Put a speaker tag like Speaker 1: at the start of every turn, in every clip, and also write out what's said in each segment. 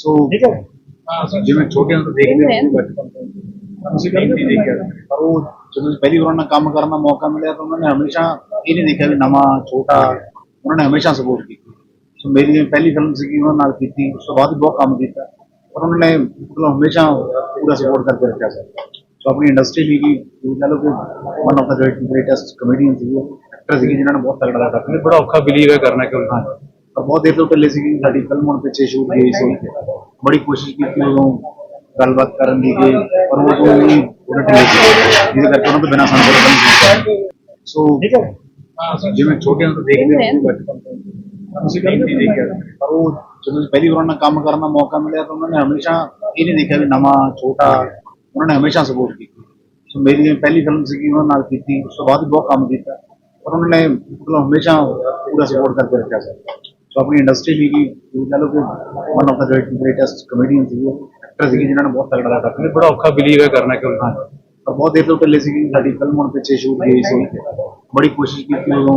Speaker 1: ਸੋ ਜਿਵੇਂ ਛੋਟਿਆਂ ਤੋਂ ਦੇਖਦੇ ਹਾਂ ਬਚਪਨ ਤੋਂ। ਅਸੀਂ ਕਦੇ ਨਹੀਂ ਦੇਖਿਆ। ਪਰ ਉਹ ਜਦੋਂ ਪਹਿਲੀ ਵਾਰ ਉਹਨਾਂ ਨਾਲ ਕੰਮ ਕਰਨ ਦਾ ਮੌਕਾ ਮਿਲਿਆ ਤਾਂ ਉਹਨਾਂ ਨੇ ਹਮੇਸ਼ਾ ਇਹ ਨਹੀਂ ਦੇਖਿਆ ਵੀ ਨਵਾਂ ਛੋਟਾ ਉਹਨਾਂ ਨੇ ਹਮੇਸ਼ਾ ਸਪੋਰਟ ਕੀਤੀ। ਸੋ ਮੇਰੀ ਪਹਿਲੀ ਫਿਲਮ ਸੀਗੀ ਉਹਨਾਂ ਨਾਲ ਕੀਤੀ। ਉਸ ਤੋਂ ਬਾਅਦ ਵੀ ਬਹੁਤ ਕੰਮ ਕੀਤਾ। ਪਰ ਉਹਨਾਂ ਨੇ ਮਤਲਬ ਹਮੇਸ਼ਾ ਪੂਰਾ ਸਪੋਰਟ ਕਰਦੇ ਰੱਖਿਆ ਸਰ। ਸੋ ਆਪਣੀ ਇੰਡਸਟਰੀ ਲਈ ਵੀ ਇਹ ਕਹ ਲਓ ਕਿ one of the greatest comedian C actor ਸੀ ਜਿਨ੍ਹਾਂ ਨੇ ਬਹੁਤ ਤਗੜਾ
Speaker 2: ਇਹ ਬੜਾ ਔਖਾ ਬਿਲੀਵ ਹੈ ਕਰਨਾ ਕਿਉਂ
Speaker 1: ਹਾਂ ਪਰ ਬਹੁਤ ਦੇਰ ਤੋਂ ਪਹਿਲੇ ਸੀ ਸਾਡੀ ਫਿਲਮ ਹੁਣ ਪਿੱਛੇ ਸ਼ੂਟ ਗਈ ਸੀ ਬੜੀ ਕੋਸ਼ਿਸ਼ ਕੀਤੀ ਉਦੋਂ ਗੱਲਬਾਤ ਕਰਨ ਦੀ ਕਿ ਪਰ ਉਹ ਤੋਂ ਵੀ ਉਹਨਾਂ ਢਿੱਲੇ ਸੀ ਜਿਹਦੇ ਕਰਕੇ ਉਹਨਾਂ ਤੋਂ ਬਿਨਾਂ ਸਾਨੂੰ ਕੋਈ ਕੰਮ ਨਹੀਂ ਕੀਤਾ ਸੋ ਜਿਵੇਂ ਛੋਟਿਆਂ ਤੋਂ ਦੇਖਦੇ ਹਾਂ ਬਚਪਨ ਤੋਂ ਅਸੀਂ ਕਦੇ ਨਹੀਂ ਦੇਖਿਆ ਪਰ ਉਹ ਜਦੋਂ ਪਹਿਲੀ ਵਾਰ ਉਹਨਾਂ ਨਾਲ ਕੰਮ ਕਰਨ ਦਾ ਮੌਕਾ ਮਿਲਿਆ ਤਾਂ ਉਹਨਾਂ ਨੇ ਹਮੇਸ਼ਾ ਇਹ ਨਹੀਂ ਦੇਖਿਆ ਵੀ ਨਵਾਂ ਛੋਟਾ ਉਹਨਾਂ ਨੇ ਹਮੇਸ਼ਾ ਸਪੋਰਟ ਕੀਤੀ ਸੋ ਮੇਰੀ ਜਿਹੜੀ ਪਹਿਲੀ ਫਿਲਮ ਸੀਗੀ ਉਹਨਾਂ ਨਾਲ ਕੀਤੀ ਉਸ ਤੋਂ ਬਾਅਦ ਵੀ ਬਹੁਤ ਕੰਮ ਕੀਤਾ ਪਰ ਉਹਨਾਂ ਨੇ ਮਤਲਬ ਹਮੇਸ਼ਾ ਪੂਰਾ ਸਪੋਰਟ ਕਰਦੇ ਰੱਖਿਆ ਸਰ ਸੋ ਆਪਣੀ ਇੰਡਸਟਰੀ ਲਈ ਵੀ ਕਹ ਲਓ ਕਿ one of the greatest comedian C actor ਸੀ ਜਿਨ੍ਹਾਂ ਨੇ ਬਹੁਤ ਤਗੜਾ ਲੱਗਾ
Speaker 2: ਇਹ ਬੜਾ ਔਖਾ ਬਿਲੀਵ ਹੈ ਕਰਨਾ ਕਿਉਂ?
Speaker 1: ਹਾਂ ਪਰ ਬਹੁਤ ਦੇਰ ਤੋਂ ਪਹਿਲੇ ਸੀ ਸਾਡੀ ਫਿਲਮ ਹੁਣ ਪਿੱਛੇ ਸ਼ੂਟ ਗਈ ਸੀ। ਬੜੀ ਕੋਸ਼ਿਸ਼ ਕੀਤੀ ਉਦੋਂ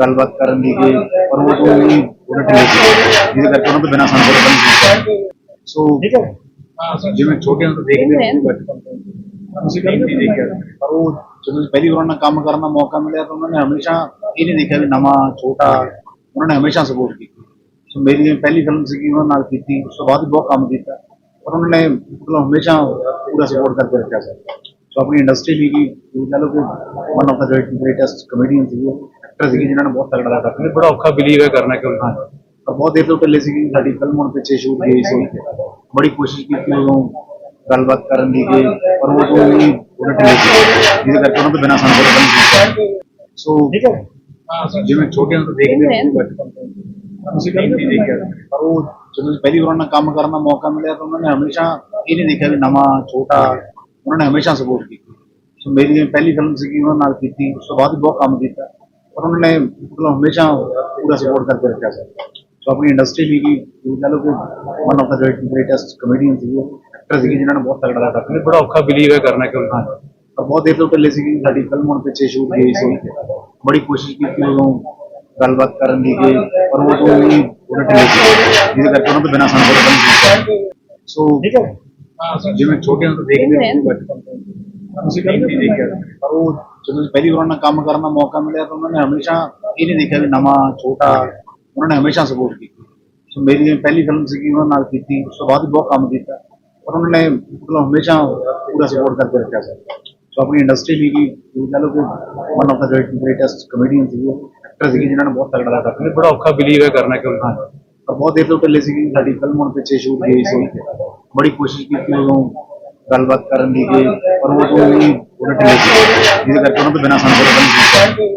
Speaker 1: ਗੱਲਬਾਤ ਕਰਨ ਦੀ ਕਿ ਪਰ ਉਹ ਤੋਂ ਵੀ ਉਹਨਾਂ ਢਿੱਲੇ ਸੀ ਜਿਹਦੇ ਕਰਕੇ ਉਹਨਾਂ ਤੋਂ ਬਿਨਾਂ ਕੰਮ ਨਹੀਂ ਸੋ। ਜਿਵੇਂ ਛੋਟਿਆਂ ਤੋਂ ਦੇਖਦੇ ਹਾਂ। ਬਚਪਨ ਤੋਂ। ਅਸੀਂ ਕਦੇ ਨਹੀਂ ਦੇਖਿਆ। ਪਰ ਉਹ ਜਦੋਂ ਪਹਿਲੀ ਵਾਰ ਉਹਨਾਂ ਕੰਮ ਕਰਨ ਦਾ ਮੌਕਾ ਮਿਲਿਆ ਤਾਂ ਉਹਨਾਂ ਨੇ ਹਮੇਸ਼ਾ ਇਹ ਨਹੀਂ ਦੇਖਿਆ ਵੀ ਨਵਾਂ ਛੋਟਾ ਉਹਨਾਂ ਨੇ ਹਮੇਸ਼ਾ ਸਪੋਰਟ ਕੀਤੀ। ਸੋ ਮੇਰੀ ਪਹਿਲੀ ਫਿਲਮ ਸੀਗੀ ਉਹਨਾਂ ਨਾਲ ਕੀਤੀ ਉਸ ਤੋਂ ਬਾਅਦ ਬਹੁਤ ਕੰਮ ਕੀਤਾ। ਪਰ ਉਹਨਾਂ ਨੇ ਮਤਲਬ ਹਮੇਸ਼ਾ ਪੂਰਾ ਸਪੋਰਟ ਕਰਦੇ ਰੱਖਿਆ ਸਰ ਸੋ ਆਪਣੀ ਇੰਡਸਟਰੀ ਲਈ ਵੀ ਕਹ ਲਓ ਕਿ one of the greatest comedian C actor ਸੀ ਜਿਨ੍ਹਾਂ ਨੇ ਬਹੁਤ ਤਗੜਾ ਲੱਗਾ
Speaker 2: ਇਹ ਬੜਾ ਔਖਾ ਬਿਲੀਵ ਹੈ ਕਰਨਾ ਕਿਉਂ?
Speaker 1: ਹਾਂ ਪਰ ਬਹੁਤ ਦੇਰ ਤੋਂ ਪਹਿਲੇ ਸੀ ਸਾਡੀ ਫਿਲਮ ਹੁਣ ਪਿੱਛੇ ਸ਼ੂਟ ਗਈ ਸੀ। ਬੜੀ ਕੋਸ਼ਿਸ਼ ਕੀਤੀ ਉਦੋਂ ਗੱਲਬਾਤ ਕਰਨ ਦੀ ਕਿ ਪਰ ਉਹ ਵੀ ਉਹਨਾਂ ਸੀ ਜਿਹਦੇ ਕਰਕੇ ਉਹਨਾਂ ਤੋਂ ਬਿਨਾਂ ਕੋਈ ਕੰਮ ਨਹੀਂ ਕੀਤਾ ਸੋ ਜਿਵੇਂ ਛੋਟਿਆਂ ਤੋਂ ਦੇਖਦੇ ਹਾਂ ਬਚਪਨ ਤੋਂ। ਅਸੀਂ ਕਦੇ ਨਹੀਂ ਦੇਖਿਆ? ਪਰ ਉਹ ਜਦੋਂ ਪਹਿਲੀ ਵਾਰ ਉਹਨਾਂ ਨਾਲ ਕੰਮ ਕਰਨ ਦਾ ਮੌਕਾ ਮਿਲਿਆ ਤਾਂ ਉਹਨਾਂ ਨੇ ਹਮੇਸ਼ਾ ਇਹ ਨਹੀਂ ਦੇਖਿਆ ਵੀ ਨਵਾਂ ਛੋਟਾ ਉਹਨਾਂ ਨੇ ਹਮੇਸ਼ਾ ਸਪੋਰਟ ਕੀਤੀ। ਸੋ ਮੇਰੀ ਜਿਹੜੀ ਪਹਿਲੀ ਫਿਲਮ ਸੀਗੀ ਉਹਨਾਂ ਨਾਲ ਕੀਤੀ ਉਸ ਤੋਂ ਬਾਅਦ ਬਹੁਤ ਕੰਮ ਕੀਤਾ। ਪਰ ਉਹਨਾਂ ਨੇ ਮਤਲਬ ਹਮੇਸ਼ਾ ਪੂਰਾ ਸਪੋਰਟ ਕਰਦੇ ਰੱਖਿਆ ਸਰ ਸੋ ਆਪਣੀ ਇੰਡਸਟਰੀ ਲਈ ਵੀ ਇਹ ਕਹ ਲਓ ਕਿ one of the greatest comedian C actor ਸੀ ਜਿਨ੍ਹਾਂ ਨੇ ਬਹੁਤ ਤਗੜਾ ਲੱਗਾ
Speaker 2: ਇਹ ਬੜਾ ਔਖਾ ਬਿਲੀਵ ਹੈ ਕਰਨਾ ਕਿਉਂ?
Speaker 1: ਹਾਂ ਪਰ ਬਹੁਤ ਦੇਰ ਤੋਂ ਪਹਿਲੇ ਸੀ ਸਾਡੀ ਫਿਲਮ ਹੁਣ ਪਿੱਛੇ ਸ਼ੂਟ ਗਈ ਸੀ। ਬੜੀ ਕੋਸ਼ਿਸ਼ ਕੀਤੀ ਉਦੋਂ ਗੱਲਬਾਤ ਕਰਨ ਦੀ ਕਿ ਪਰ ਉਹ ਤੋਂ ਵੀ ਉਹਨਾਂ ਢਿੱਲੇ ਸੀ ਜਿਹਦੇ ਕਰਕੇ ਉਹਨਾਂ ਤੋਂ ਬਿਨਾਂ ਸਾਨੂੰ ਕੋਈ ਨਹੀਂ ਕੀਤਾ ਸੋ ਜਿਵੇਂ ਛੋਟਿਆਂ ਤੋਂ ਦੇਖਦੇ ਹਾਂ ਬਚਪਨ ਤੋਂ ਅਸੀਂ ਕਦੇ ਨਹੀਂ ਦੇਖਿਆ। ਪਰ ਉਹ ਜਦੋਂ ਪਹਿਲੀ ਵਾਰ ਉਹਨਾਂ ਨਾਲ ਕੰਮ ਕਰਨ ਦਾ ਮੌਕਾ ਮਿਲਿਆ ਤਾਂ ਉਹਨਾਂ ਨੇ ਹਮੇਸ਼ਾ ਇਹ ਨਹੀਂ ਦੇਖਿਆ ਵੀ ਨਵਾਂ ਛੋਟਾ ਉਹਨਾਂ ਨੇ ਹਮੇਸ਼ਾ ਸਪੋਰਟ ਕੀਤੀ। ਸੋ ਮੇਰੀ ਪਹਿਲੀ ਫਿਲਮ ਸੀਗੀ ਉਹਨਾਂ ਨਾਲ ਕੀਤੀ। ਉਸ ਤੋਂ ਬਾਅਦ ਬਹੁਤ ਕੰਮ ਕੀਤਾ। ਪਰ ਉਹਨਾਂ ਨੇ ਮਤਲਬ ਹਮੇਸ਼ਾ ਪੂਰਾ ਸਪੋਰਟ ਕਰਦੇ ਰੱਖਿਆ ਸਰ ਸੋ ਆਪਣੀ ਇੰਡਸਟਰੀ ਲਈ ਵੀ ਕਹ ਲਓ ਕਿ one of the greatest comedian C actor ਸੀ ਜਿਨ੍ਹਾਂ ਨੇ ਬਹੁਤ ਤਗੜਾ ਲੱਗਾ
Speaker 2: ਇਹ ਬੜਾ ਔਖਾ ਬਿਲੀਵ ਹੈ ਕਰਨਾ ਕਿਉਂ?
Speaker 1: ਹਾਂ ਪਰ ਬਹੁਤ ਦੇਰ ਤੋਂ ਪਹਿਲੇ ਸੀ ਸਾਡੀ ਫਿਲਮ ਹੁਣ ਪਿੱਛੇ ਸ਼ੂਟ ਗਈ ਸੀ। ਬੜੀ ਕੋਸ਼ਿਸ਼ ਕੀਤੀ ਉਦੋਂ ਗੱਲਬਾਤ ਕਰਨ ਦੀ ਕਿ ਪਰ ਉਹ ਵੀ ਉਹਨਾਂ ਢਿੱਲੇ ਸੀ। ਜਿਹਦੇ ਕਰਕੇ ਉਹਨਾਂ ਤੋਂ ਬਿਨਾਂ ਕੋਈ ਕੰਮ ਨਹੀਂ ਕੀਤਾ